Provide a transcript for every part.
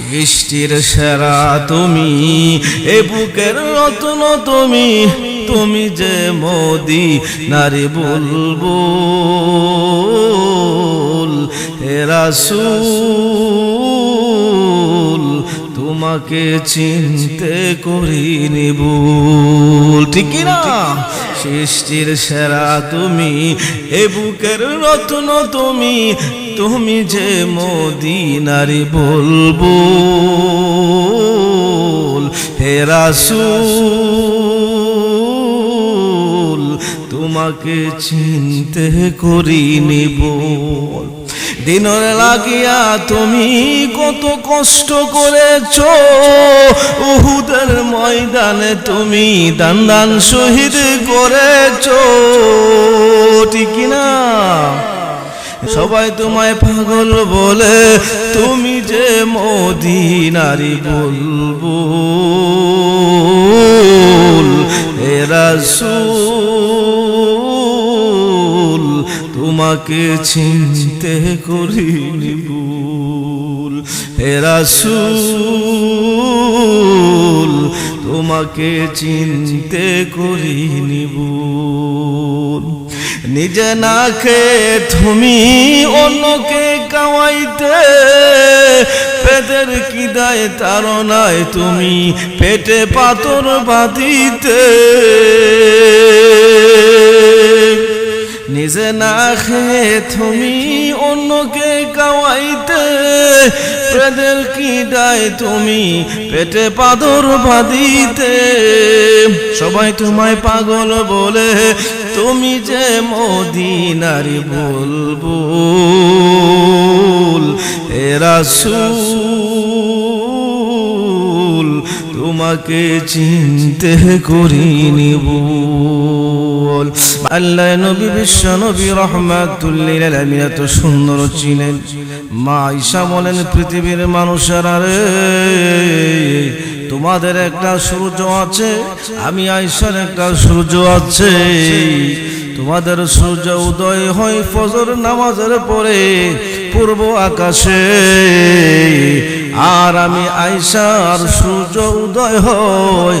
সৃষ্টির সেরা তুমি এ বুকের রত্ন তুমি তুমি যে মোদি নারী বলব এরা রাসূল। তোমাকে চিনতে করিনি ভুল। ঠিক না? সৃষ্টির সেরা তুমি, এ বুকের রত্ন তুমি তুমি যে মদিনারি বলব হে রাসূল, তোমাকে চিনতে করিনি বল দিনের লাগিয়া তুমি কত কষ্ট করেছ। উহুদের ময়দানে তুমি দান দান শহীদ করেছ। ঠিক না সবাই তোমায় পাগল বলে তুমি যে মদিনারি বলব এ রাসূল। তোমাকে চিনতে করিনি ভুল। হে রাসূল, তোমাকে চিনতে করিনি ভুল। নিজে না তুমি অন্যকে কামাইতে, পেটের কি দায় তারনায় তুমি পেটে পাথর বাঁধিতে। নিজে না খেয়ে তুমি অন্যকে কাওয়াইতে পেটের কি দায় তুমি পেটে পাদর বাঁধিতে। সবাই তোমায় পাগল বলে, তুমি যে মদিনারি বলব এ রাসূল, তোমাকে চিনতে করিনি বল আল্লাহ নবী বিশ্ব নবী রহমাতুল্লিল আলামিন এত সুন্দর ছিলেন। মা ঈশা বলেন, পৃথিবীর মানুষেরা রে, তোমাদের একটা সূর্য আছে, আমি আইসার একটা সূর্য আছে। তোমাদের সূর্য উদয় হয় ফজর নামাজের পরে, পূর্ব আকাশে। আর আমি আইসার সূর্য উদয় হয়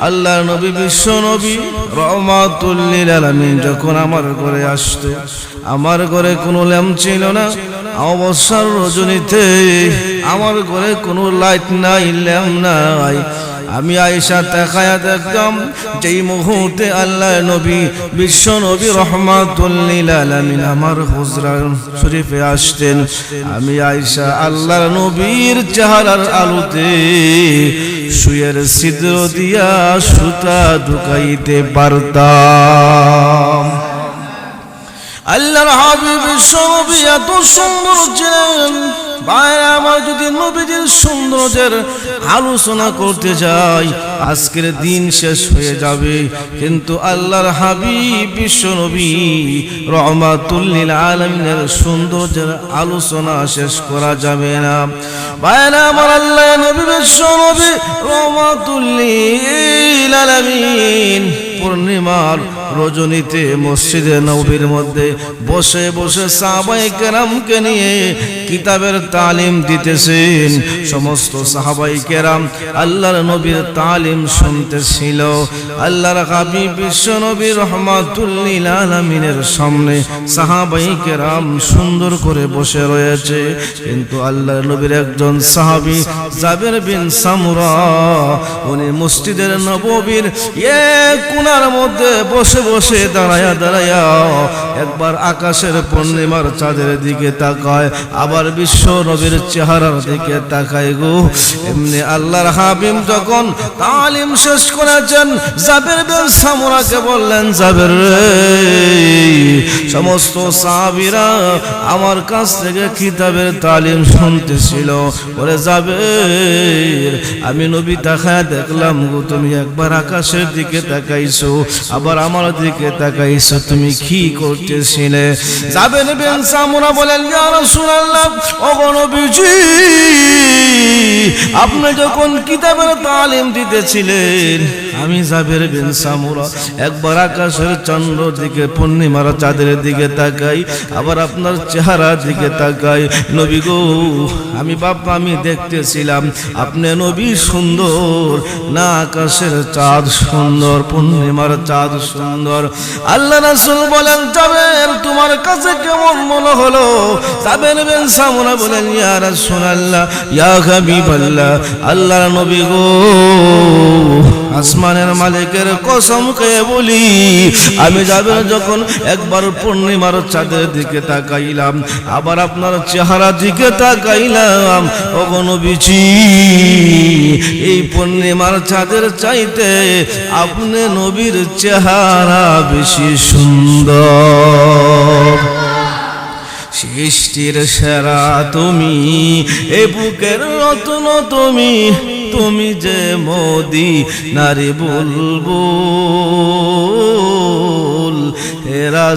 আল্লাহর নবী, বিশ্ব নবী রহমাতুল্লিল আলমিন, যখন আমার ঘরে আসতে, আমার ঘরে কোনো ল্যাম্প ছিল না, অবসর রজনীতে আমার ঘরে কোনো লাইট নাই, ল্যাম্প নাই। আমি আয়েশা তাকায়া দেখতাম যেই মুহূর্তে আল্লাহ নবী, বিশ্ব নবী রহমাতুল্লিল আমার হুজরা শরীফে আসতেন। আমি আয়েশা আল্লাহর নবীর চেহারার আলোতে শুয়ের ছিদ্র দিয়া সুতা ঢুকাইতে পারতাম। আল্লাহর হাবিব বিশ্বনবী এত সুন্দর ছিলেন বাইরে আমার যদি নবীজির সৌন্দর্যের আলোচনা করতে যাই, আজকের দিন শেষ হয়ে যাবে। কিন্তু আল্লাহর হাবিব বিশ্বনবী রহমাতুল্লিল আলমিনের সৌন্দর্যের আলোচনা শেষ করা যাবে না। বাইরে আমার আল্লাহ নবী বিশ্বনবী রহমাতুল্লিল আলমিন পূর্ণিমার রজনীতে মসজিদে নবীর মধ্যে বসে বসে সাহাবাই কেরামকে নিয়ে কিতাবের তালিম দিতেছেন। সমস্ত সাহাবাই কেরাম আল্লাহর নবীর তালিম শুনতেছিল। আল্লাহর হাবিব বিশ্ব নবী রহমাতুল্লিল আলমিনের সামনে সাহাবাই কেরাম সুন্দর করে বসে রয়েছে। কিন্তু আল্লাহর নবীর একজন সাহাবি জাবের বিন সামুরা, উনি মসজিদের নববীর এ কোনার মধ্যে বসে বসে দাঁড়ায়া দাঁড়ায়া। একবার আকাশের পূর্ণিমার চাঁদের দিকে তাকায়, আবার বিশ্ব নবীর চেহারার দিকে তাকায় গো। এমনি আল্লাহর হাবিম যখন তালিম শেষ করেছেন, জাবের বিন সামুরাকে বললেন, জাবের সমস্ত সাহাবীরা আমার কাছ থেকে কিতাবের তালিম শুনতেছিল। বলে যাবে আমি নবী তাকায় দেখলাম গো, তুমি একবার আকাশের দিকে তাকাইছো, আবার আমার দিকে তাকাইছো, তুমি কি করতেছিলে? যাবেন বেন সামুরা বলেন, ইয়া রাসূলুল্লাহ, ও নবীজি, আপনি যখন কিতাবের তালিম দিতেছিলেন আমি জাবের বিন সামুরা। একবার আকাশের চন্দ্র দিকে, পূর্ণিমার চাঁদের দিকে তাকাই, আবার আপনার চেহারার দিকে তাকাই। নবী গো, আমি বাপ আমি দেখতেছিলাম, আপনি নবী সুন্দর, না আকাশের চাঁদ সুন্দর, পূর্ণিমার চাঁদ সুন্দর। আল্লাহ রাসূল বলেন যাবেন তোমার কাছে কেমন মনে হলো? যাবেন বেন সামুরা বলেন, ইয়া রাসূলুল্লাহ, ইয়া হাবিবাল্লাহ, আল্লাহর নবী গো। আসমানের মালিকের কসম খেয়ে বলি, আমি যাবে যখন একবার পূর্ণিমার চাঁদের দিকে তাকাইলাম, আবার আপনার চেহারা দিকে তাকাইলাম। অগণবিচি এই পূর্ণিমার চাঁদের চাইতে আপনি নবীর চেহারা বেশি সুন্দর। সৃষ্টির সেরা তুমি এ বুকের রত্ন তুমি তুমি যে মোদি নারী বলব এরা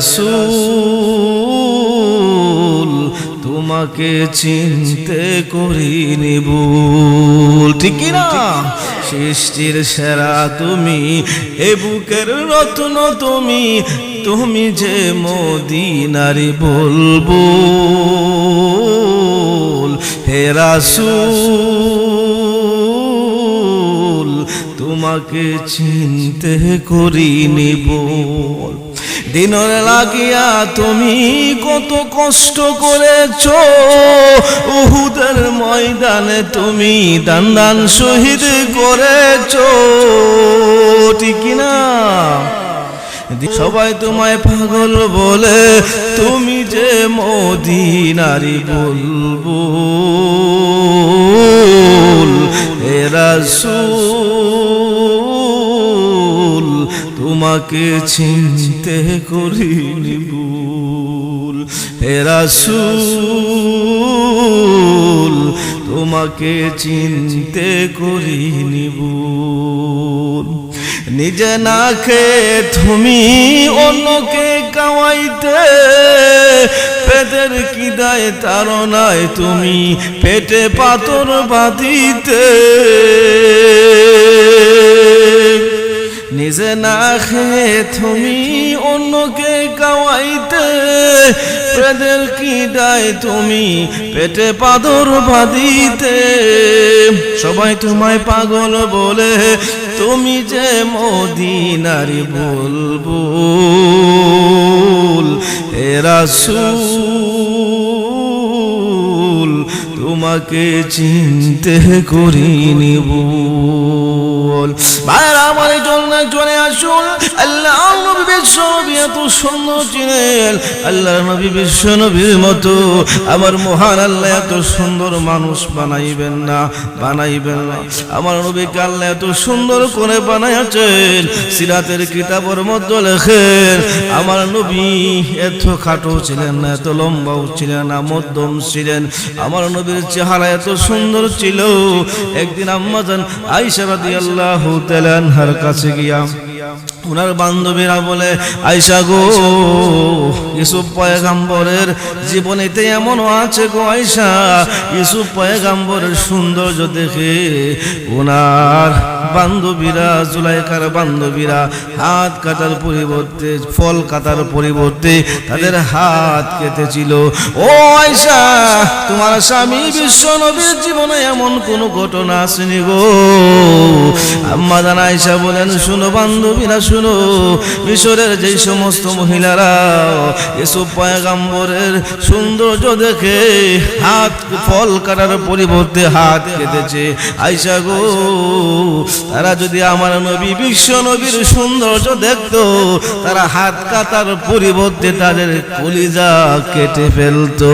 তোমাকে চিনতে করিনি ভুল। ঠিক না? সৃষ্টির সেরা তুমি, এ বুকের রত্ন তুমি তুমি যে মদিনারি বলব হে রাসূল, তোমাকে চিনতে করিনি বল দিনের লাগিয়া তুমি কত কষ্ট করেছ। উহুদের ময়দানে তুমি দান দান শহীদ করেছ। ঠিক না সবাই তোমায় পাগল বলে তুমি যে মদিনারি বলব হে রাসূল। তোমাকে চিনতে করিনি ভুল। হে রাসূল, তোমাকে চিনতে করিনি ভুল। নিজে না তুমি অন্যকে কাওয়াইতে পেটের কি দায় তার নাই তুমি পেটে পাথর বাঁধিতে। নিজে না খেয়ে তুমি অন্যকে কাওয়াইতে পেটের কি দায় তুমি পেটে পাদর বাঁধিতে। সবাই তোমায় পাগল বলে, তুমি যে মদিনারি বলব এরা রাসূল, তোমাকে চিনতে করিনি বল ভাইরা, আমার চলে আসুন। আল্লাহ নবী বিশ্ব এত সুন্দর ছিলেন। আল্লাহ নবী বিশ্ব নবীর মতো। আমার মহান আল্লাহ এত সুন্দর মানুষ বানাইবেন না বানাইবেন না। আমার নবীকে আল্লাহ এত সুন্দর করে বানাইছেন সিরাতের কিতাবের মধ্যে লেখেন, আমার নবী এত খাটো ছিলেন না, এত লম্বাও ছিলেন না, মধ্যম ছিলেন। আমার নবীর চেহারা এত সুন্দর ছিল। একদিন আম্মাজান আইসা রাদিয়াল্লাহু তাআলা আনহার কাছে গিয়া ചെയ്യാം ওনার বান্ধবীরা বলে, আয়সা গো ইসুফ পয়গাম্বরের জীবনেতে এমনও আছে গো আয়সা। ইসুফ পয়গাম্বরের সৌন্দর্য দেখে ওনার বান্ধবীরা, জুলাইকার বান্ধবীরা হাত কাটার পরিবর্তে, ফল কাটার পরিবর্তে তাদের হাত কেটেছিল। ও আয়সা, তোমার স্বামী বিশ্ব নবীর জীবনে এমন কোনো ঘটনা আসেনি গো। আম্মা জান আয়সা বলেন, শুনো বান্ধবীরা শুনো শুনো, মিশরের যেই সমস্ত মহিলারা এসব পয়গাম্বরের সৌন্দর্য দেখে হাত, ফল কাটার পরিবর্তে হাত কেটেছে আইসা গো, তারা যদি আমার নবী, বিশ্ব নবীর সৌন্দর্য দেখতো, তারা হাত কাটার পরিবর্তে তাদের কলিজা কেটে ফেলতো।